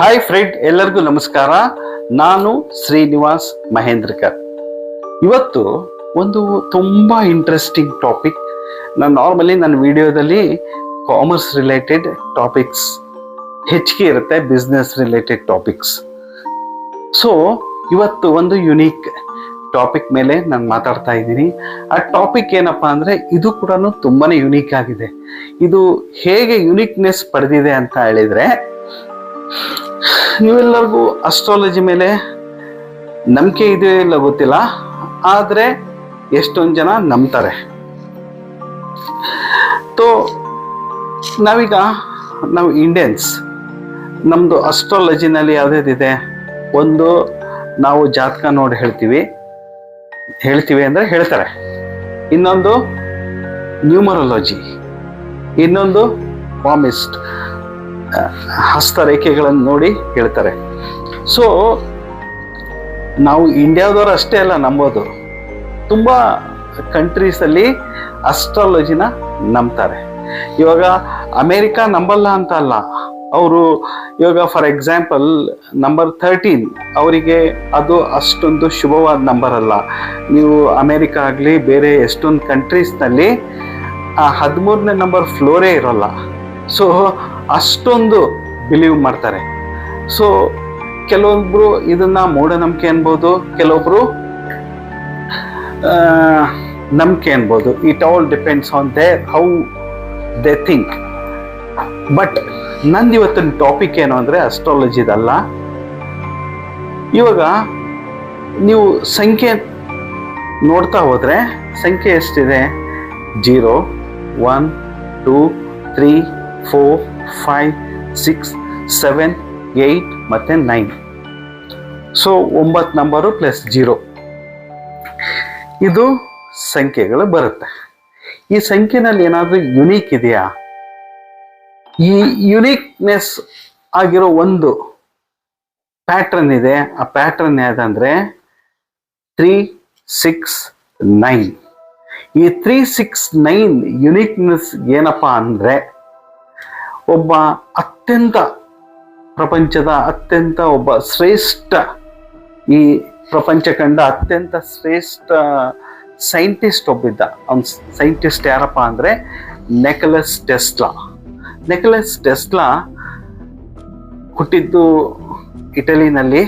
Hi friend ಎಲ್ಲರಿಗೂ ನಮಸ್ಕಾರ. ನಾನು ಶ್ರೀನಿವಾಸ್ ಮಹೇಂದ್ರಕರ್. ಇವತ್ತು ಒಂದು ತುಂಬ ಇಂಟ್ರೆಸ್ಟಿಂಗ್ ಟಾಪಿಕ್ ನಾನು ನಾರ್ಮಲಿ ನನ್ನ ವಿಡಿಯೋದಲ್ಲಿ ಕಾಮರ್ಸ್ ರಿಲೇಟೆಡ್ ಟಾಪಿಕ್ಸ್ ಹೆಚ್ಚಿಗೆ ಇರುತ್ತೆ ಬಿಸ್ನೆಸ್ ರಿಲೇಟೆಡ್ ಟಾಪಿಕ್ಸ್ ಸೊ ಇವತ್ತು ಒಂದು ಯುನೀಕ್ ಟಾಪಿಕ್ ಮೇಲೆ ನಾನು ಮಾತಾಡ್ತಾ ಇದ್ದೀನಿ. ಆ ಟಾಪಿಕ್ ಏನಪ್ಪಾ ಅಂದರೆ ಇದು ಕೂಡ ತುಂಬಾ ಯುನೀಕ್ ಆಗಿದೆ. ಇದು ಹೇಗೆ ಯುನೀಕ್ನೆಸ್ ಪಡೆದಿದೆ ಅಂತ ಹೇಳಿದ್ರೆ ನೀವೆಲ್ಲರಿಗೂ ಅಸ್ಟ್ರಾಲಜಿ ಮೇಲೆ ನಂಬಿಕೆ ಇದೆಯೋ ಇಲ್ಲ ಗೊತ್ತಿಲ್ಲ, ಆದರೆ ಎಷ್ಟೊಂದು ಜನ ನಂಬ್ತಾರೆ. ತೋ ನಾವೀಗ ನಾವು ಇಂಡಿಯನ್ಸ್ ನಮ್ಮದು ಅಸ್ಟ್ರಾಲಜಿನಲ್ಲಿ ಇದೆ ಒಂದು ನಾವು ಜಾತಕ ನೋಡಿ ಹೇಳ್ತೀವಿ. ಹೇಳ್ತೀವಿ ಅಂದರೆ ಹೇಳ್ತಾರೆ. ಇನ್ನೊಂದು ನ್ಯೂಮರಾಲಜಿ ಇನ್ನೊಂದು ಪಾಮಿಸ್ಟ್ ಹಸ್ತರೇಖೆಗಳನ್ನು ನೋಡಿ ಹೇಳ್ತಾರೆ. ಸೊ ನಾವು ಇಂಡಿಯಾದವ್ರು ಅಷ್ಟೇ ಅಲ್ಲ, ನಂಬೋದು. ತುಂಬ ಕಂಟ್ರೀಸಲ್ಲಿ ಅಸ್ಟ್ರಾಲಜಿನ ನಂಬ್ತಾರೆ. ಇವಾಗ ಅಮೇರಿಕಾ ನಂಬಲ್ಲ ಅಂತ ಅಲ್ಲ, ಅವರು ಇವಾಗ ಫಾರ್ ಎಕ್ಸಾಂಪಲ್ ನಂಬರ್ ಥರ್ಟೀನ್ ಅವರಿಗೆ ಅದು ಅಷ್ಟೊಂದು ಶುಭವಾದ ನಂಬರ್ ಅಲ್ಲ. ನೀವು ಅಮೇರಿಕ ಆಗಲಿ, ಬೇರೆ ಎಷ್ಟೊಂದು ಕಂಟ್ರೀಸ್ನಲ್ಲಿ ಆ ಹದಿಮೂರನೇ ನಂಬರ್ ಫ್ಲೋರೇ ಇರೋಲ್ಲ. ಸೊ ಅಷ್ಟೊಂದು ಬಿಲೀವ್ ಮಾಡ್ತಾರೆ. ಸೊ ಕೆಲವೊಬ್ರು ಇದನ್ನ ಮೂಢನಂಬಿಕೆ ಅನ್ಬೋದು, ಕೆಲವೊಬ್ರು ನಂಬಿಕೆ ಅನ್ಬೋದು. It all depends on the how they think but ನಂದು ಇವತ್ತಿನ ಟಾಪಿಕ್ ಏನು ಅಂದರೆ ಅಸ್ಟ್ರಾಲಜಿದಲ್ಲ ಇವಾಗ ನೀವು ಸಂಖ್ಯೆ ನೋಡ್ತಾ ಹೋದರೆ ಸಂಖ್ಯೆ ಎಷ್ಟಿದೆ? Zero one two three four five six seven eight ಮತ್ತು ನೈನ್ ಸೊ ಒಂಬತ್ತು ನಂಬರು ಪ್ಲಸ್ ಜೀರೋ ಇದು ಸಂಖ್ಯೆಗಳು ಬರುತ್ತೆ. ಈ ಸಂಖ್ಯೆನಲ್ಲಿ ಏನಾದರೂ ಯುನೀಕ್ ಇದೆಯಾ? ಈ ಯುನೀಕ್ನೆಸ್ ಆಗಿರೋ ಒಂದು ಪ್ಯಾಟ್ರನ್ ಇದೆ. ಆ ಪ್ಯಾಟ್ರನ್ ಯಾವ್ದಂದ್ರೆ ತ್ರೀ ಸಿಕ್ಸ್ ನೈನ್ ಈ ತ್ರೀ ಸಿಕ್ಸ್ ನೈನ್ ಯುನೀಕ್ನೆಸ್ ಏನಪ್ಪ ಅಂದ್ರೆ ಒಬ್ಬ ಅತ್ಯಂತ ಪ್ರಪಂಚದ ಅತ್ಯಂತ ಒಬ್ಬ ಶ್ರೇಷ್ಠ ಈ ಪ್ರಪಂಚ ಕಂಡ ಅತ್ಯಂತ ಶ್ರೇಷ್ಠ ಸೈಂಟಿಸ್ಟ್ ಒಬ್ಬಿದ್ದ. ಅವ್ನ ಸೈಂಟಿಸ್ಟ್ ಯಾರಪ್ಪ ಅಂದರೆ ನೆಕಲಸ್ ಟೆಸ್ಲಾ. ನೆಕಲಸ್ ಟೆಸ್ಲಾ ಹುಟ್ಟಿದ್ದು ಇಟಲಿನಲ್ಲಿ.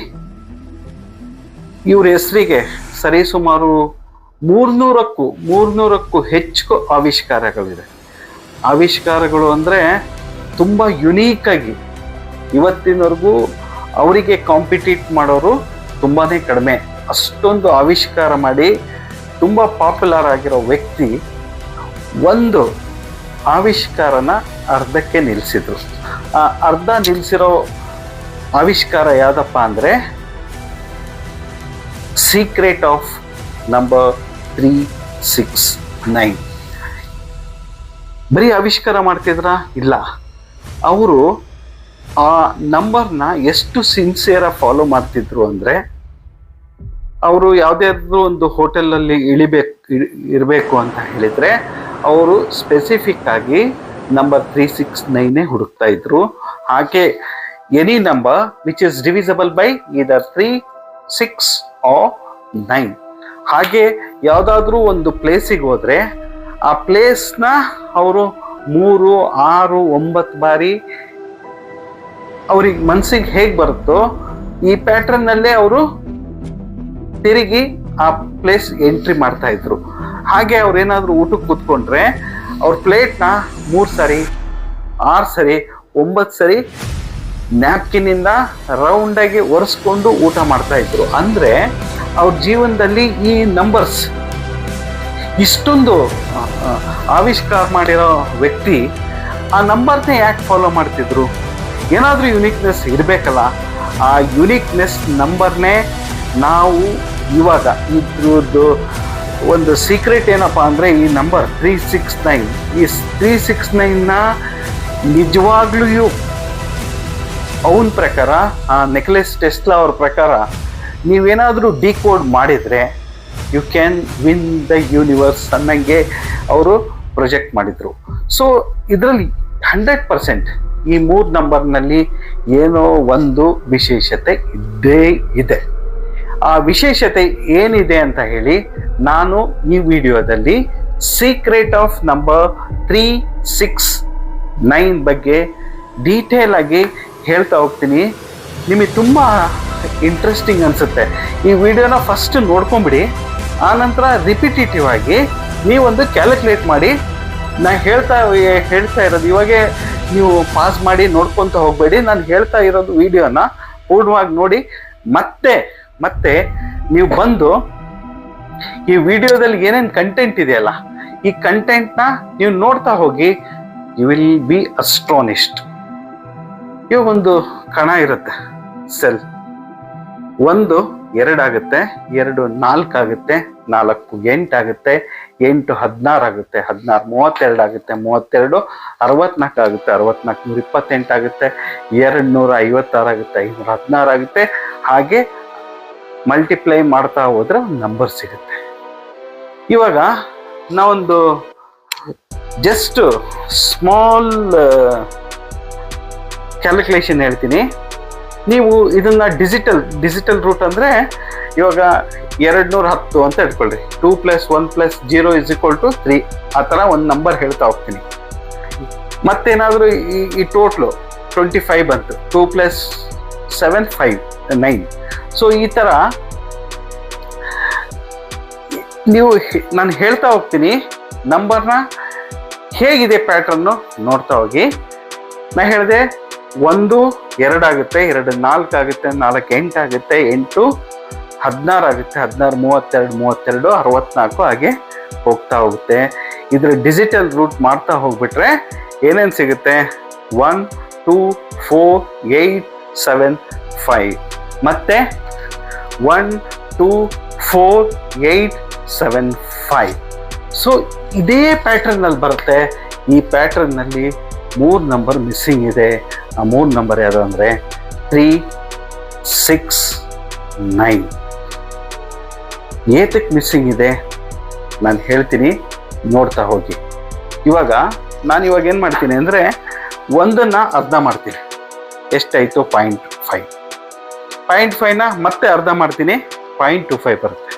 ಇವ್ರ ಹೆಸರಿಗೆ ಸರಿಸುಮಾರು ಮೂರ್ನೂರಕ್ಕೂ ಮೂರ್ನೂರಕ್ಕೂ ಹೆಚ್ಚು ಆವಿಷ್ಕಾರಗಳಿದೆ ಆವಿಷ್ಕಾರಗಳು ಅಂದರೆ ತುಂಬ ಯುನೀಕ್ ಆಗಿ ಇವತ್ತಿನವರೆಗೂ ಅವರಿಗೆ ಕಾಂಪಿಟೀಟ್ ಮಾಡೋರು ತುಂಬಾ ಕಡಿಮೆ. ಅಷ್ಟೊಂದು ಆವಿಷ್ಕಾರ ಮಾಡಿ ತುಂಬ ಪಾಪ್ಯುಲರ್ ಆಗಿರೋ ವ್ಯಕ್ತಿ ಒಂದು ಆವಿಷ್ಕಾರನ ಅರ್ಧಕ್ಕೆ ನಿಲ್ಲಿಸಿದ್ರು ಆ ಅರ್ಧ ನಿಲ್ಲಿಸಿರೋ ಆವಿಷ್ಕಾರ ಯಾವುದಪ್ಪ ಅಂದರೆ secret of number three six nine ಬರೀ ಆವಿಷ್ಕಾರ ಮಾಡ್ತಿದ್ರಾ? ಇಲ್ಲ. ಅವರು ಆ ನಂಬರ್ನ ಎಷ್ಟು ಸಿನ್ಸಿಯರ ಫಾಲೋ ಮಾಡ್ತಿದ್ರು ಅಂದರೆ ಅವರು ಯಾವುದಾದ್ರೂ ಒಂದು ಹೋಟೆಲಲ್ಲಿ ಇಳಿಬೇಕು ಇರಬೇಕು ಅಂತ ಹೇಳಿದರೆ ಅವರು ಸ್ಪೆಸಿಫಿಕ್ ಆಗಿ ನಂಬರ್ ತ್ರೀ ಸಿಕ್ಸ್ ನೈನೇ ಹುಡುಕ್ತಾ ಇದ್ರು. ಹಾಗೆ any number which is divisible by either three six ಆ ನೈನ್ ಹಾಗೆ ಯಾವುದಾದ್ರೂ ಒಂದು ಪ್ಲೇಸಿಗೆ ಹೋದರೆ ಆ ಪ್ಲೇಸ್ನ ಅವರು ಮೂರು, ಆರು, ಒಂಬತ್ತು ಬಾರಿ ಅವ್ರಿಗೆ ಮನ್ಸಿಗೆ ಹೇಗೆ ಬರುತ್ತೋ ಈ ಪ್ಯಾಟ್ರನ್ನಲ್ಲೇ ಅವರು ತಿರುಗಿ ಆ ಪ್ಲೇಸ್ ಎಂಟ್ರಿ ಮಾಡ್ತಾ ಇದ್ರು. ಹಾಗೆ ಅವ್ರು ಏನಾದ್ರು ಊಟಕ್ಕೆ ಕೂತ್ಕೊಂಡ್ರೆ ಅವ್ರ ಪ್ಲೇಟ್ನ ಮೂರು ಸರಿ, ಆರು ಸರಿ, ಒಂಬತ್ತು ಸರಿ ನ್ಯಾಪ್ಕಿನಿಂದ ರೌಂಡಾಗಿ ಒರೆಸ್ಕೊಂಡು ಊಟ ಮಾಡ್ತಾ ಇದ್ರು. ಅಂದ್ರೆ ಅವ್ರ ಜೀವನದಲ್ಲಿ ಈ ನಂಬರ್ಸ್ ಇಷ್ಟೊಂದು ಆವಿಷ್ಕಾರ ಮಾಡಿರೋ ವ್ಯಕ್ತಿ ಆ ನಂಬರ್ನೇ ಯಾಕೆ ಫಾಲೋ ಮಾಡ್ತಿದ್ರು? ಏನಾದರೂ ಯುನಿಕ್ನೆಸ್ ಇರಬೇಕಲ್ಲ, ಆ ಯುನಿಕ್ನೆಸ್ ನಂಬರ್ನೇ ನಾವು ಇವಾಗ ಇದ್ರದ್ದು ಒಂದು ಸೀಕ್ರೆಟ್ ಏನಪ್ಪ ಅಂದರೆ ಈ ನಂಬರ್ ತ್ರೀ ಸಿಕ್ಸ್ ನೈನ್ ಈ ತ್ರೀ ಸಿಕ್ಸ್ ನೈನ್ನ ನಿಜವಾಗ್ಲೂ ಅವನ ಪ್ರಕಾರ, ಆ ನೆಕ್ಲೆಸ್ ಟೆಸ್ಲಾ ಅವ್ರ ಪ್ರಕಾರ ನೀವೇನಾದರೂ ಡಿಕೋಡ್ ಮಾಡಿದರೆ you can win the universe ಅನ್ನಂಗೆ ಅವರು ಪ್ರೊಜೆಕ್ಟ್ ಮಾಡಿದರು. ಸೊ ಇದರಲ್ಲಿ ಹಂಡ್ರೆಡ್ ಪರ್ಸೆಂಟ್ ಈ ಮೂರು ನಂಬರ್ನಲ್ಲಿ ಏನೋ ಒಂದು ವಿಶೇಷತೆ ಇದ್ದೇ ಇದೆ. ಆ ವಿಶೇಷತೆ ಏನಿದೆ ಅಂತ ಹೇಳಿ ನಾನು ಈ ವಿಡಿಯೋದಲ್ಲಿ secret of number three six nine ಬಗ್ಗೆ ಡೀಟೇಲ್ ಆಗಿ ಹೇಳ್ತಾ ಹೋಗ್ತೀನಿ. ನಿಮಗೆ ತುಂಬ ಇಂಟ್ರೆಸ್ಟಿಂಗ್ ಅನಿಸುತ್ತೆ. ಈ ವಿಡಿಯೋನ ಫಸ್ಟ್ ನೋಡ್ಕೊಂಬಿಡಿ. ಆನಂತರ ರಿಪಿಟೇಟಿವ್ ಆಗಿ ನೀವೊಂದು ಕ್ಯಾಲ್ಕುಲೇಟ್ ಮಾಡಿ ನಾ ಹೇಳ್ತಾ ಹೇಳ್ತಾ ಇರೋದು, ಇವಾಗೆ ನೀವು ಪಾಸ್ ಮಾಡಿ ನೋಡ್ಕೊತ ಹೋಗಬೇಡಿ. ನಾನು ಹೇಳ್ತಾ ಇರೋದು ವಿಡಿಯೋನ ಪೂರ್ಣವಾಗಿ ನೋಡಿ, ಮತ್ತೆ ಮತ್ತೆ ನೀವು ಬಂದು ಈ ವಿಡಿಯೋದಲ್ಲಿ ಏನೇನು ಕಂಟೆಂಟ್ ಇದೆಯಲ್ಲ, ಈ ಕಂಟೆಂಟ್ನ ನೀವು ನೋಡ್ತಾ ಹೋಗಿ ಯು ವಿಲ್ ಬಿ ಅಸ್ಟ್ರಾನಿಸ್ಟ್ ಇವಾಗ ಒಂದು ಕಣ ಇರುತ್ತೆ ಸೆಲ್ ಒಂದು ಎರಡಾಗುತ್ತೆ, ಎರಡು ನಾಲ್ಕು ಆಗುತ್ತೆ ನಾಲ್ಕು ಎಂಟಾಗುತ್ತೆ ಎಂಟು ಹದಿನಾರು ಆಗುತ್ತೆ, ಹದಿನಾರು ಮೂವತ್ತೆರಡು ಆಗುತ್ತೆ, ಮೂವತ್ತೆರಡು ಅರವತ್ನಾಲ್ಕು ಆಗುತ್ತೆ, ಅರವತ್ನಾಲ್ಕು ನೂರ ಇಪ್ಪತ್ತೆಂಟು ಆಗುತ್ತೆ, ಎರಡು ನೂರ ಐವತ್ತಾರು ಆಗುತ್ತೆ, ಐನೂರ ಹದಿನಾರು ಆಗುತ್ತೆ. ಹಾಗೆ ಮಲ್ಟಿಪ್ಲೈ ಮಾಡ್ತಾ ಹೋದ್ರೆ ಒಂದು ನಂಬರ್ ಸಿಗುತ್ತೆ. ಇವಾಗ ನಾವೊಂದು ಜಸ್ಟ್ ಸ್ಮಾಲ್ ಕ್ಯಾಲ್ಕುಲೇಷನ್ ಹೇಳ್ತೀನಿ. ನೀವು ಇದನ್ನ ಡಿಜಿಟಲ್ ಡಿಜಿಟಲ್ ರೂಟ್ ಅಂದರೆ ಇವಾಗ ಎರಡು ನೂರ ಹತ್ತು ಅಂತ ಇಟ್ಕೊಳ್ರಿ two plus one plus zero is equal to three ಆ ಥರ ಒಂದು ನಂಬರ್ ಹೇಳ್ತಾ ಹೋಗ್ತೀನಿ. ಮತ್ತೇನಾದರೂ ಈ ಈ ಟೋಟ್ಲು ಟ್ವೆಂಟಿ ಫೈವ್ ಬಂತು. Two plus seven five nine so ಈ ಥರ ನೀವು ನಾನು ಹೇಳ್ತಾ ಹೋಗ್ತೀನಿ. ನಂಬರ್ನ ಹೇಗಿದೆ ಪ್ಯಾಟ್ರನ್ನು ನೋಡ್ತಾ ಹೋಗಿ. ನಾ ಹೇಳಿದೆ ಒಂದು ಎರಡಾಗುತ್ತೆ ಎರಡು ನಾಲ್ಕು ಆಗುತ್ತೆ, ನಾಲ್ಕು ಎಂಟು ಆಗುತ್ತೆ, ಎಂಟು ಹದಿನಾರು ಆಗುತ್ತೆ, ಹದಿನಾರು, ಮೂವತ್ತೆರಡು ಮೂವತ್ತೆರಡು, ಅರವತ್ನಾಲ್ಕು ಹಾಗೆ ಹೋಗ್ತಾ ಹೋಗುತ್ತೆ. ಇದ್ರ ಡಿಜಿಟಲ್ ರೂಟ್ ಮಾಡ್ತಾ ಹೋಗ್ಬಿಟ್ರೆ ಏನೇನು ಸಿಗುತ್ತೆ? One two four eight seven five ಮತ್ತೆ one two four eight seven five so ಇದೇ ಪ್ಯಾಟ್ರನ್ನಲ್ಲಿ ಬರುತ್ತೆ. ಈ ಪ್ಯಾಟ್ರನ್ನಲ್ಲಿ ಮೂರು ನಂಬರ್ ಮಿಸ್ಸಿಂಗ್ ಇದೆ. ಆ ಮೂರು ನಂಬರ್ ಯಾವುದು ಅಂದರೆ ತ್ರೀ ಸಿಕ್ಸ್ ನೈನ್ ಏತಕ್ಕೆ ಮಿಸ್ಸಿಂಗ್ ಇದೆ? ನಾನು ಹೇಳ್ತೀನಿ, ನೋಡ್ತಾ ಹೋಗಿ. ಇವಾಗ ನಾನು ಇವಾಗ ಏನು ಮಾಡ್ತೀನಿ ಅಂದರೆ ಒಂದನ್ನು ಅರ್ಧ ಮಾಡ್ತೀನಿ. ಎಷ್ಟಾಯಿತು? ಪಾಯಿಂಟ್ ಫೈವ್ ಪಾಯಿಂಟ್ ಫೈವ್ನ ಮತ್ತೆ ಅರ್ಧ ಮಾಡ್ತೀನಿ ಪಾಯಿಂಟ್ ಟು ಫೈವ್ ಬರುತ್ತೆ.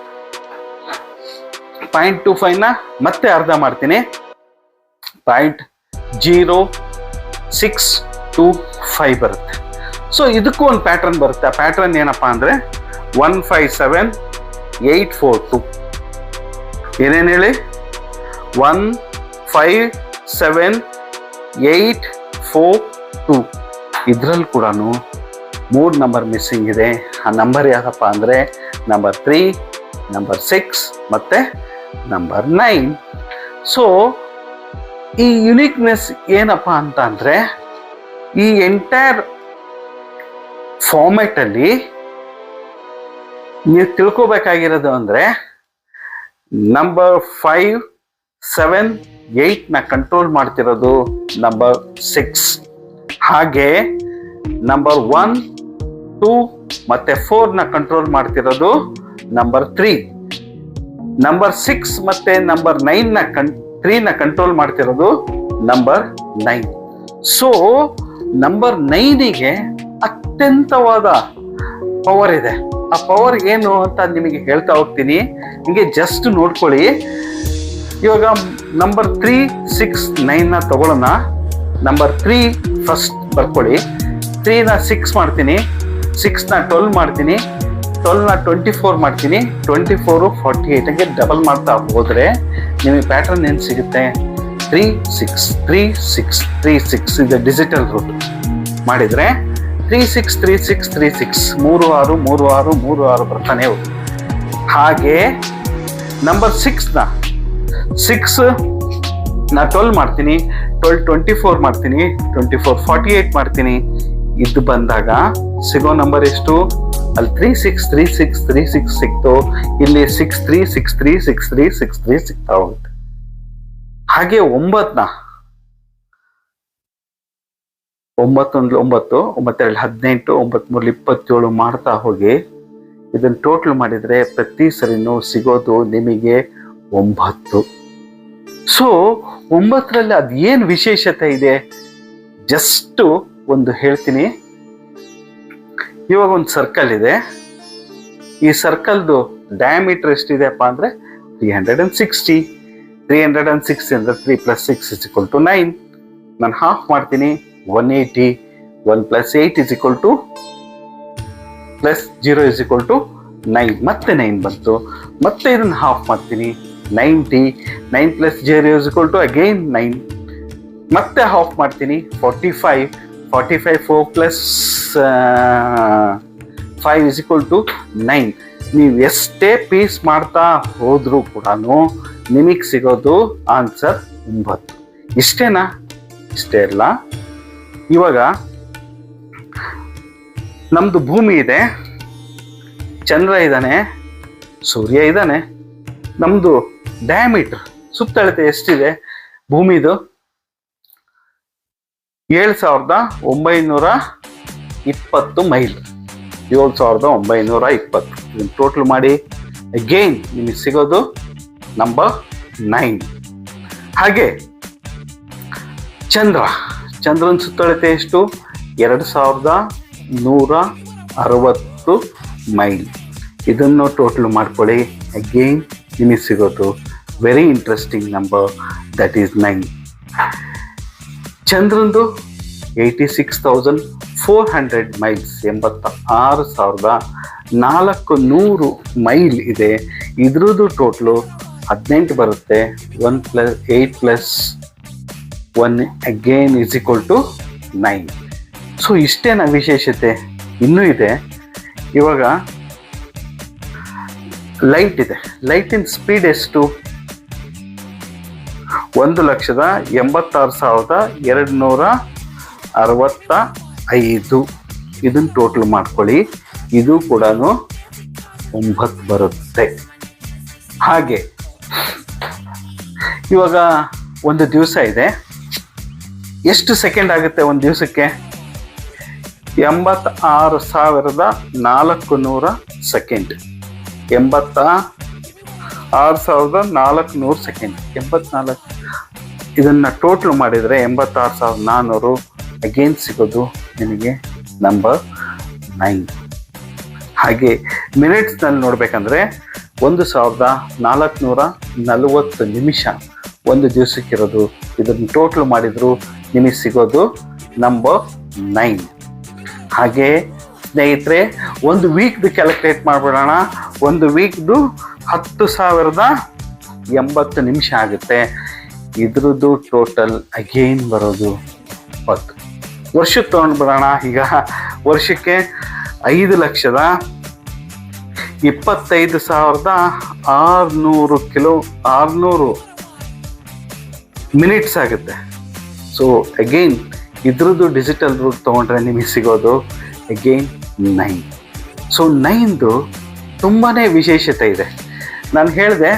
ಪಾಯಿಂಟ್ ಟು ಫೈವ್ನ ಮತ್ತೆ ಅರ್ಧ ಮಾಡ್ತೀನಿ point zero six two five ಬರುತ್ತೆ. ಸೊ ಇದಕ್ಕೂ ಒಂದು ಪ್ಯಾಟ್ರನ್ ಬರುತ್ತೆ. ಆ ಪ್ಯಾಟ್ರನ್ ಏನಪ್ಪ ಅಂದರೆ one five seven eight four two. ಏನೇನು ಹೇಳಿ? One five seven eight four two. ಇದರಲ್ಲಿ ಕೂಡ ಮೂರು ನಂಬರ್ ಮಿಸ್ಸಿಂಗ್ ಇದೆ. ಆ ನಂಬರ್ ಯಾಕಪ್ಪ ಅಂದರೆ ನಂಬರ್ ತ್ರೀ ನಂಬರ್ ಸಿಕ್ಸ್ ಮತ್ತು ನಂಬರ್ ನೈನ್ ಸೊ ಈ ಯುನಿಕ್ನೆಸ್ ಏನಪ್ಪ ಅಂತ ಅಂದರೆ ಈ ಎಂಟೈರ್ ಫಾರ್ಮೆಟಲ್ಲಿ ನೀವು ತಿಳ್ಕೋಬೇಕಾಗಿರೋದು ಅಂದ್ರೆ ನಂಬರ್ ಫೈವ್ ಸೆವೆನ್ ಏಯ್ಟ್ನ ಕಂಟ್ರೋಲ್ ಮಾಡ್ತಿರೋದು ನಂಬರ್ ಸಿಕ್ಸ್ ಹಾಗೆ ನಂಬರ್ ಒನ್ ಟೂ ಮತ್ತು ನ ಕಂಟ್ರೋಲ್ ಮಾಡ್ತಿರೋದು ನಂಬರ್ ತ್ರೀ ನಂಬರ್ ಸಿಕ್ಸ್ ಮತ್ತೆ ನಂಬರ್ ನೈನ್ನ ಕನ್ ತ್ರೀನ ಕಂಟ್ರೋಲ್ ಮಾಡ್ತಿರೋದು ನಂಬರ್ ನೈನ್ ಸೊ ನಂಬರ್ ನೈನಿಗೆ ಅತ್ಯಂತವಾದ ಪವರ್ ಇದೆ. ಆ ಪವರ್ ಏನು ಅಂತ ನಿಮಗೆ ಹೇಳ್ತಾ ಹೋಗ್ತೀನಿ. ಹಿಂಗೆ ಜಸ್ಟ್ ನೋಡ್ಕೊಳ್ಳಿ. ಇವಾಗ ನಂಬರ್ ತ್ರೀ ಸಿಕ್ಸ್ ನೈನ್ನ ತಗೊಳ್ಳೋಣ. ನಂಬರ್ ತ್ರೀ ಫಸ್ಟ್ ಬರ್ಕೊಳ್ಳಿ. ತ್ರೀನ ಸಿಕ್ಸ್ ಮಾಡ್ತೀನಿ. ಸಿಕ್ಸ್ನ ಟ್ವೆಲ್ ಮಾಡ್ತೀನಿ. ಟ್ವೆಲ್ನ ಟ್ವೆಂಟಿ ಫೋರ್ ಮಾಡ್ತೀನಿ. ಟ್ವೆಂಟಿ ಫೋರು ಫಾರ್ಟಿ ಏಯ್ಟಿಗೆ ಡಬಲ್ ಮಾಡ್ತಾ ಹೋದರೆ ನಿಮಗೆ ಪ್ಯಾಟರ್ನ್ ಏನು ಸಿಗುತ್ತೆ? Three six three six three six ಇದೆ ಡಿಜಿಟಲ್ ರೂಟ್ ಮಾಡಿದರೆ three six three six three six ಮೂರು ಆರು ಮೂರು ಆರು ಮೂರು ಆರು ಬರ್ತಾನೆ ಹಾಗೆ ನಂಬರ್ ಸಿಕ್ಸ್ನ ಸಿಕ್ಸ್ ನಾ ಟ್ವೆಲ್ ಮಾಡ್ತೀನಿ ಟ್ವೆಲ್ ಟ್ವೆಂಟಿ ಫೋರ್ ಮಾಡ್ತೀನಿ ಟ್ವೆಂಟಿ ಫೋರ್ ಫಾರ್ಟಿ ಏಯ್ಟ್ ಮಾಡ್ತೀನಿ ಇದು ಬಂದಾಗ ಸಿಗೋ ನಂಬರ್ ಎಷ್ಟು ಅಲ್ಲಿ three six three six three six ಸಿಕ್ತು ಇಲ್ಲಿ six three six three six three six three ಸಿಗ್ತಾ ಹೋಗುತ್ತೆ ಹಾಗೆ ಒಂಬತ್ನ. ಒಂಬತ್ತೊಂದು ಒಂಬತ್ತು ಒಂಬತ್ತೆರಡು ಹದಿನೆಂಟು ಒಂಬತ್ ಮೂರು ಇಪ್ಪತ್ತೇಳು ಮಾಡ್ತಾ ಹೋಗಿ. ಇದನ್ನ ಟೋಟಲ್ ಮಾಡಿದ್ರೆ ಪ್ರತಿ ಸರಿನೂ ಸಿಗೋದು ನಿಮಗೆ ಒಂಬತ್ತು. ಸೊ ಒಂಬತ್ತರಲ್ಲಿ ಅದು ಏನು ವಿಶೇಷತೆ ಇದೆ? ಜಸ್ಟು ಒಂದು ಹೇಳ್ತೀನಿ. ಇವಾಗ ಒಂದು ಸರ್ಕಲ್ ಇದೆ. ಈ ಸರ್ಕಲ್ದು ಡಯಾಮೀಟರ್ ಎಷ್ಟಿದೆಪ್ಪ ಅಂದರೆ three hundred and sixty three hundred and six ಅಂದರೆ three plus six is equal to nine ನಾನು ಹಾಫ್ ಮಾಡ್ತೀನಿ one eighty one plus eight is equal to plus zero is equal to nine ಮತ್ತೆ nine ಬಂತು. ಮತ್ತೆ ಇದನ್ನು half ಮಾಡ್ತೀನಿ ninety nine plus zero is equal to again nine ಮತ್ತೆ half ಮಾಡ್ತೀನಿ forty five forty five four plus five is equal to nine ನೀವು ಎಷ್ಟೇ piece ಮಾಡ್ತಾ ಹೋದರೂ ಕೂಡ ನಿಮಗೆ ಸಿಗೋದು ಆನ್ಸರ್ ಒಂಬತ್ತು. ಇಷ್ಟೇನಾ? ಇಷ್ಟೇ ಇಲ್ಲ. ಇವಾಗ ನಮ್ಮದು ಭೂಮಿ ಇದೆ. ಚಂದ್ರ ಇದ್ದಾನೆ, ಸೂರ್ಯ ಇದ್ದಾನೆ. ನಮ್ಮದು ಡಯಾಮೀಟ್ರ್ ಸುತ್ತಳತೆ ಎಷ್ಟಿದೆ ಭೂಮಿದು? ಏಳು ಸಾವಿರದ ಒಂಬೈನೂರ ಇಪ್ಪತ್ತು ಮೈಲ್. ಏಳು ಸಾವಿರದ ಒಂಬೈನೂರ ಇಪ್ಪತ್ತು. ಟೋಟಲ್ ಮಾಡಿ. ಅಗೇನ್ ನಿಮಗೆ ಸಿಗೋದು ನಂಬರ್ ನೈನ್ ಹಾಗೆ, ಚಂದ್ರ. ಚಂದ್ರನ ಸುತ್ತಳತೆ ಎಷ್ಟು? ಎರಡು ಸಾವಿರದ ನೂರ ಅರವತ್ತು ಮೈಲ್. ಇದನ್ನು ಟೋಟಲ್ ಮಾಡ್ಕೊಳ್ಳಿ. ಅಗೇನ್ ನಿಮಗೆ ಸಿಗೋದು. Very interesting number that is nine ಚಂದ್ರಂದು eighty six thousand four hundred miles ಎಂಬತ್ತ ಆರು ಸಾವಿರದ ನಾಲ್ಕು ನೂರು ಮೈಲ್ ಇದೆ. ಇದ್ರದ್ದು ಟೋಟ್ಲು ಹದಿನೆಂಟು ಬರುತ್ತೆ. One plus eight plus one again is equal to nine so ಇಷ್ಟೇನ ವಿಶೇಷತೆ. ಇನ್ನೂ ಇದೆ. ಇವಾಗ ಲೈಟ್ ಇದೆ. ಲೈಟಿನ ಸ್ಪೀಡ್ ಎಷ್ಟು ಒಂದು ಲಕ್ಷದ ಎಂಬತ್ತಾರು ಸಾವಿರದ ಎರಡು ನೂರ ಅರವತ್ತ ಐದು ಇದನ್ನು ಟೋಟಲ್ ಮಾಡ್ಕೊಳ್ಳಿ. ಇದು ಕೂಡ ಒಂಬತ್ತು ಬರುತ್ತೆ. ಹಾಗೆ. ಇವಾಗ ಒಂದು ದಿವಸ ಇದೆ. ಎಷ್ಟು ಸೆಕೆಂಡ್ ಆಗುತ್ತೆ ಒಂದು ದಿವಸಕ್ಕೆ? ಎಂಬತ್ತ ಆರು ಸಾವಿರದ ನಾಲ್ಕು ನೂರ ಸೆಕೆಂಡ್ ಎಂಬತ್ತ ಆರು ಸಾವಿರದ ನಾಲ್ಕು ನೂರು ಸೆಕೆಂಡ್ ಎಂಬತ್ನಾಲ್ಕು. ಇದನ್ನು ಟೋಟಲ್ ಮಾಡಿದರೆ ಎಂಬತ್ತಾರು ಸಾವಿರದ ನಾನ್ನೂರು ಅಗೇನ್ ಸಿಗೋದು ನಿಮಗೆ ನಂಬರ್ ನೈನ್ ಹಾಗೆ ಮಿನಿಟ್ಸ್ನಲ್ಲಿ ನೋಡಬೇಕಂದ್ರೆ ಒಂದು ಸಾವಿರದ ನಾಲ್ಕುನೂರ ನಲವತ್ತು ನಿಮಿಷ. ಒಂದು ದಿವಸಕ್ಕಿರೋದು ಇದನ್ನು ಟೋಟಲ್ ಮಾಡಿದ್ರು ನಿಮಗೆ ಸಿಗೋದು ನಂಬರ್ ನೈನ್ ಹಾಗೆ ಸ್ನೇಹಿತರೆ, ಒಂದು ವೀಕ್ದು ಕ್ಯಾಲ್ಕುಲೇಟ್ ಮಾಡಿಬಿಡೋಣ. ಒಂದು ವೀಕ್ದು ಹತ್ತು ಸಾವಿರದ ಎಂಬತ್ತು ನಿಮಿಷ ಆಗುತ್ತೆ. ಇದ್ರದ್ದು ಟೋಟಲ್ ಅಗೇನ್ ಬರೋದು ಇಪ್ಪತ್ತು ವರ್ಷಕ್ಕೆ ತೊಗೊಂಡ್ಬಿಡೋಣ. ಈಗ ವರ್ಷಕ್ಕೆ ಐದು ಲಕ್ಷದ ಇಪ್ಪತ್ತೈದು ಸಾವಿರದ ಆರುನೂರು ಕಿಲೋ, ಆರುನೂರು ಮಿನಿಟ್ಸ್ ಆಗುತ್ತೆ. ಸೊ ಅಗೈನ್ ಇದ್ರದ್ದು ಡಿಜಿಟಲ್ ರೂಟ್ ತೊಗೊಂಡ್ರೆ ನಿಮಗೆ ಸಿಗೋದು ಅಗೈನ್ ನೈನ್ ಸೊ ನೈನ್ದು ತುಂಬಾ ವಿಶೇಷತೆ ಇದೆ. ನಾನು ಹೇಳಿದೆ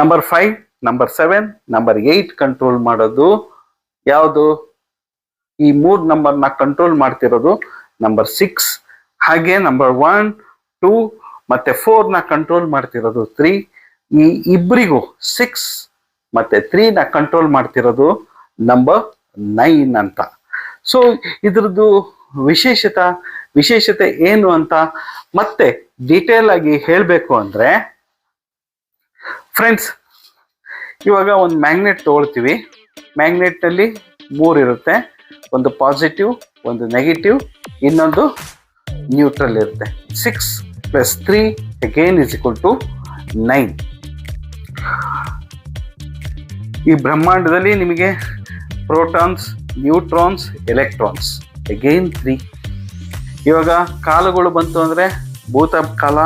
number five number seven number eight control ಮಾಡೋದು ಯಾವುದು? ಈ ಮೂರು ನಂಬರ್ನ ಕಂಟ್ರೋಲ್ ಮಾಡ್ತಿರೋದು ನಂಬರ್ ಸಿಕ್ಸ್ ಹಾಗೆ ನಂಬರ್ ಒನ್ ಟೂ ಮತ್ತು ಫೋರ್ನ ಕಂಟ್ರೋಲ್ ಮಾಡ್ತಿರೋದು ತ್ರೀ ಈ ಇಬ್ಬರಿಗೂ ಸಿಕ್ಸ್ ಮತ್ತೆ ತ್ರೀನ ಕಂಟ್ರೋಲ್ ಮಾಡ್ತಿರೋದು ನಂಬರ್ ನೈನ್ ಅಂತ. ಸೊ ಇದ್ರದ್ದು ವಿಶೇಷತ, ವಿಶೇಷತೆ ಏನು ಅಂತ ಮತ್ತೆ ಡೀಟೇಲ್ ಆಗಿ ಹೇಳಬೇಕು ಅಂದ್ರೆ ಫ್ರೆಂಡ್ಸ್ ಇವಾಗ ಒಂದು ಮ್ಯಾಗ್ನೆಟ್ ತಗೊಳ್ತೀವಿ. ಮ್ಯಾಗ್ನೆಟ್ನಲ್ಲಿ ಮೂರು ಇರುತ್ತೆ. ಒಂದು ಪಾಸಿಟಿವ್ ಒಂದು ನೆಗೆಟಿವ್ ಇನ್ನೊಂದು ನ್ಯೂಟ್ರಲ್ ಇರುತ್ತೆ. Six plus three again is equal to nine ಈ ಬ್ರಹ್ಮಾಂಡದಲ್ಲಿ ನಿಮಗೆ protons neutrons electrons again three ಇವಾಗ ಕಾಲಗಳು ಬಂತು ಅಂದರೆ ಭೂತ ಕಾಲ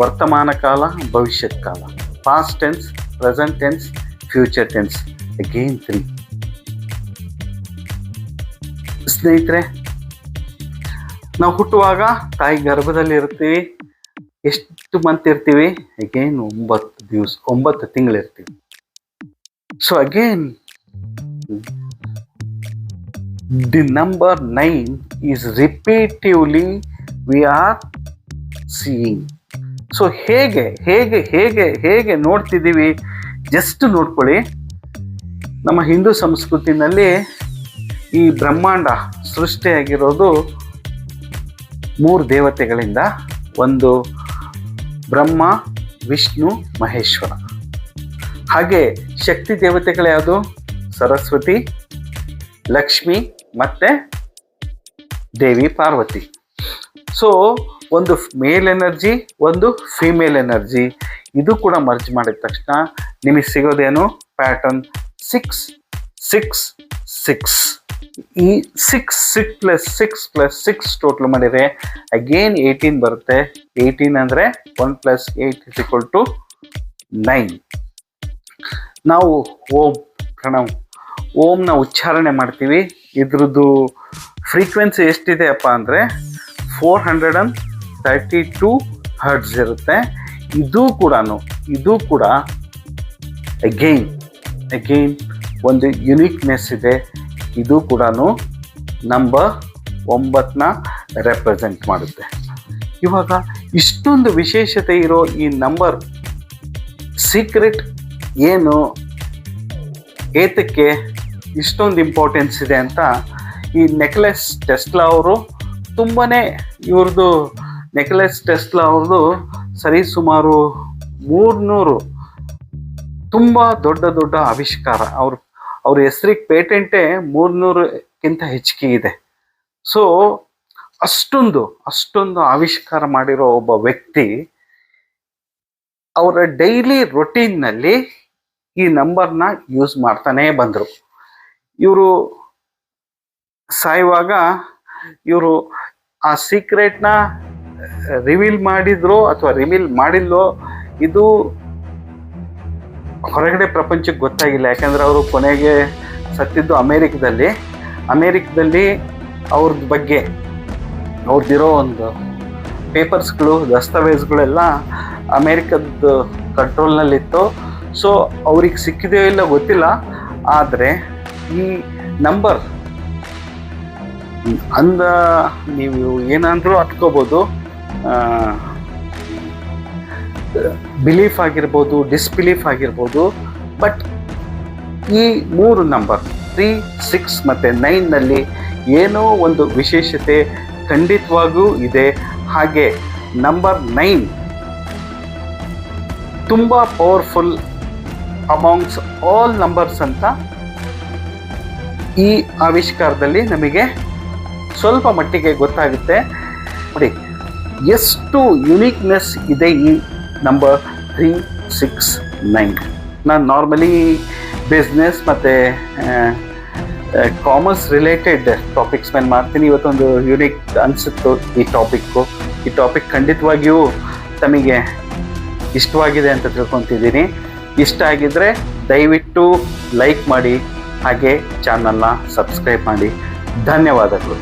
ವರ್ತಮಾನ ಕಾಲ ಭವಿಷ್ಯತ್ ಕಾಲ. Past tense present tense future tense again three ಸ್ನೇಹಿತರೆ, ನಾವು ಹುಟ್ಟುವಾಗ ತಾಯಿ ಗರ್ಭದಲ್ಲಿ ಇರ್ತೀವಿ ಎಷ್ಟು ಮಂತ್ ಇರ್ತೀವಿ? ಅಗೇನ್ ಒಂಬತ್ತು ದಿವಸ, ಒಂಬತ್ತು ತಿಂಗಳಿರ್ತೀವಿ. So again, the number nine is repetitively we are seeing. So ಹೇಗೆ ಹೇಗೆ ಹೇಗೆ ಹೇಗೆ ನೋಡ್ತಿದ್ದೀವಿ? ಜಸ್ಟ್ ನೋಡ್ಕೊಳ್ಳಿ. ನಮ್ಮ ಹಿಂದೂ ಸಂಸ್ಕೃತಿನಲ್ಲಿ ಈ ಬ್ರಹ್ಮಾಂಡ ಸೃಷ್ಟಿಯಾಗಿರೋದು ಮೂರು ದೇವತೆಗಳಿಂದ. ಒಂದು ಬ್ರಹ್ಮ ವಿಷ್ಣು ಮಹೇಶ್ವರ. ಹಾಗೆ ಶಕ್ತಿ ದೇವತೆಗಳು ಯಾವುದು? ಸರಸ್ವತಿ, ಲಕ್ಷ್ಮಿ ಮತ್ತೆ ದೇವಿ, ಪಾರ್ವತಿ. ಸೊ ಒಂದು ಮೇಲ್ ಎನರ್ಜಿ ಒಂದು ಫೀಮೇಲ್ ಎನರ್ಜಿ ಇದು ಕೂಡ ಮರ್ಜ್ ಮಾಡಿದ ತಕ್ಷಣ ನಿಮಗೆ ಸಿಗೋದೇನು? ಪ್ಯಾಟರ್ನ್ ಸಿಕ್ಸ್ ಸಿಕ್ಸ್ ಸಿಕ್ಸ್ ಈ six six plus six plus six total ಮಾಡಿದರೆ ಅಗೇನ್ ಏಯ್ಟೀನ್ ಬರುತ್ತೆ. ಏಯ್ಟೀನ್ ಅಂದರೆ one plus eight is equal to nine ನಾವು ಓಂ, ಪ್ರಣವ್, ಓಂನ ಉಚ್ಚಾರಣೆ ಮಾಡ್ತೀವಿ. ಇದ್ರದ್ದು ಫ್ರೀಕ್ವೆನ್ಸಿ ಎಷ್ಟಿದೆಯಪ್ಪ ಅಂದರೆ four hundred and thirty two hertz ಇರುತ್ತೆ. ಇದು ಕೂಡ ಇದು ಕೂಡ ಅಗೈನ್ ಅಗೈನ್ ಒಂದು ಯುನೀಕ್ನೆಸ್ ಇದೆ. ಇದು ಕೂಡ ನಂಬರ್ ಒಂಬತ್ತನ್ನ ರೆಪ್ರೆಸೆಂಟ್ ಮಾಡುತ್ತೆ. ಇವಾಗ ಇಷ್ಟೊಂದು ವಿಶೇಷತೆ ಇರೋ ಈ ನಂಬರ್ ಸೀಕ್ರೆಟ್ ಏನು ಏತಕ್ಕೆ ಇಷ್ಟೊಂದು ಇಂಪಾರ್ಟೆನ್ಸ್ ಇದೆ ಅಂತ ಈ ನೆಕ್ಲೆಸ್ ಟೆಸ್ಲಾ ಅವರು ತುಂಬಾ ಇವ್ರದ್ದು ನೆಕ್ಲೆಸ್ ಟೆಸ್ಲಾ ಅವ್ರದ್ದು ಸರಿ ಸುಮಾರು ಮೂರ್ನೂರು ತುಂಬ ದೊಡ್ಡ ದೊಡ್ಡ ಆವಿಷ್ಕಾರ. ಅವ್ರ ಅವ್ರ ಹೆಸರಿಗೆ ಪೇಟೆಂಟೇ ಮೂರ್ನೂರಕ್ಕಿಂತ ಹೆಚ್ಚಿಗೆ ಇದೆ. ಸೊ ಅಷ್ಟೊಂದು ಅಷ್ಟೊಂದು ಆವಿಷ್ಕಾರ ಮಾಡಿರೋ ಒಬ್ಬ ವ್ಯಕ್ತಿ ಅವರ ಡೈಲಿ ರೊಟೀನ್ನಲ್ಲಿ ಈ ನಂಬರ್ನ ಯೂಸ್ ಮಾಡ್ತಾನೇ ಬಂದರು. ಇವರು ಸಾಯುವಾಗ ಇವರು ಆ ಸೀಕ್ರೆಟ್ನ ರಿವೀಲ್ ಮಾಡಿದ್ರು ಅಥವಾ ರಿವೀಲ್ ಮಾಡಿಲ್ಲೋ ಇದು ಹೊರಗಡೆ ಪ್ರಪಂಚಕ್ಕೆ ಗೊತ್ತಾಗಿಲ್ಲ. ಯಾಕಂದರೆ ಅವರು ಕೊನೆಗೆ ಸತ್ತಿದ್ದು ಅಮೇರಿಕದಲ್ಲಿ. ಅಮೇರಿಕದಲ್ಲಿ ಅವ್ರದ್ದು ಬಗ್ಗೆ ಅವ್ರದ್ದಿರೋ ಒಂದು ಪೇಪರ್ಸ್ಗಳು ದಸ್ತಾವೇಜ್ಗಳೆಲ್ಲ ಅಮೇರಿಕದ ಕಂಟ್ರೋಲ್ನಲ್ಲಿತ್ತು ಸೊ ಅವ್ರಿಗೆ ಸಿಕ್ಕಿದೆಯೋ ಇಲ್ಲ ಗೊತ್ತಿಲ್ಲ, ಆದರೆ ಈ ನಂಬರ್ ಅಂದ ನೀವು ಏನಂದ್ರೂ ಅಟ್ಕೋಬೋದು ಬಿಲೀಫ್ ಆಗಿರ್ಬೋದು ಡಿಸ್ಬಿಲೀಫ್ ಆಗಿರ್ಬೋದು ಬಟ್ ಈ ಮೂರು ನಂಬರ್ ತ್ರೀ ಸಿಕ್ಸ್ ಮತ್ತು ನೈನ್ನಲ್ಲಿ ಏನೋ ಒಂದು ವಿಶೇಷತೆ ಖಂಡಿತವಾಗೂ ಇದೆ. ಹಾಗೆ ನಂಬರ್ ನೈನ್ ತುಂಬ ಪವರ್ಫುಲ್ ಅಮಾಂಗ್ಸ್ ಆಲ್ ನಂಬರ್ಸ್ ಅಂತ ಈ ಆವಿಷ್ಕಾರದಲ್ಲಿ ನಮಗೆ ಸ್ವಲ್ಪ ಮಟ್ಟಿಗೆ ಗೊತ್ತಾಗುತ್ತೆ. ನೋಡಿ, ಎಷ್ಟು ಯುನೀಕ್ನೆಸ್ ಇದೆ ಈ ನಂಬರ್ ತ್ರೀ ಸಿಕ್ಸ್ ನೈನ್ ನಾನು ನಾರ್ಮಲಿ ಬಿಸ್ನೆಸ್ ಮತ್ತು ಕಾಮರ್ಸ್ ರಿಲೇಟೆಡ್ ಟಾಪಿಕ್ಸ್ ಮೇಲೆ ಮಾಡ್ತೀನಿ. ಇವತ್ತೊಂದು ಯುನೀಕ್ ಅನಿಸುತ್ತು ಈ ಟಾಪಿಕ್ಕು ಈ ಟಾಪಿಕ್ ಖಂಡಿತವಾಗಿಯೂ ತಮಗೆ ಇಷ್ಟವಾಗಿದೆ ಅಂತ ತಿಳ್ಕೊತಿದ್ದೀನಿ. ಇಷ್ಟ ಆಗಿದ್ದರೆ ದಯವಿಟ್ಟು ಲೈಕ್ ಮಾಡಿ ಹಾಗೆ ಚಾನಲ್ನ ಸಬ್ಸ್ಕ್ರೈಬ್ ಮಾಡಿ. ಧನ್ಯವಾದಗಳು.